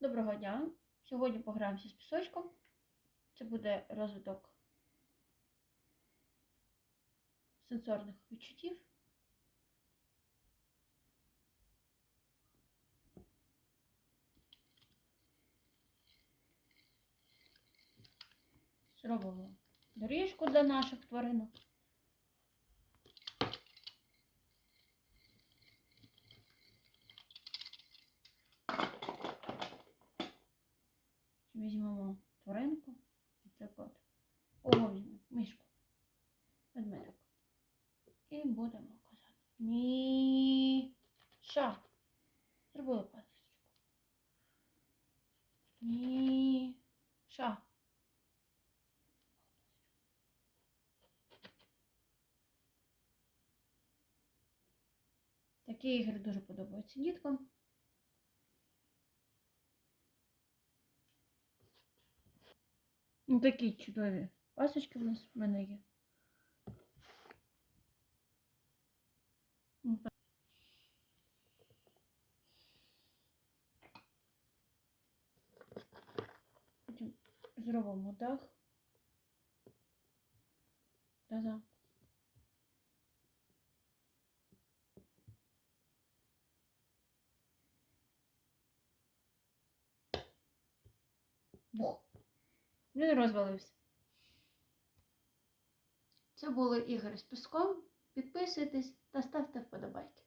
Доброго дня! Сьогодні пограємося з пісочком. Це буде розвиток сенсорних відчуттів. Зробимо доріжку для наших тваринок. Візьмемо тваринку, наприклад, кого візьмемо? Мишку, ведмедик. І будемо казати. Міша. Зробили пасочку. Міша. Такі ігри дуже подобаються діткам. Ну, такі чудові пасочки в нас в мене є. Ну. Потім зробимо дах. Та-да. Бух. Він розвалився. Це були ігри з піском. Підписуйтесь та ставте вподобайки.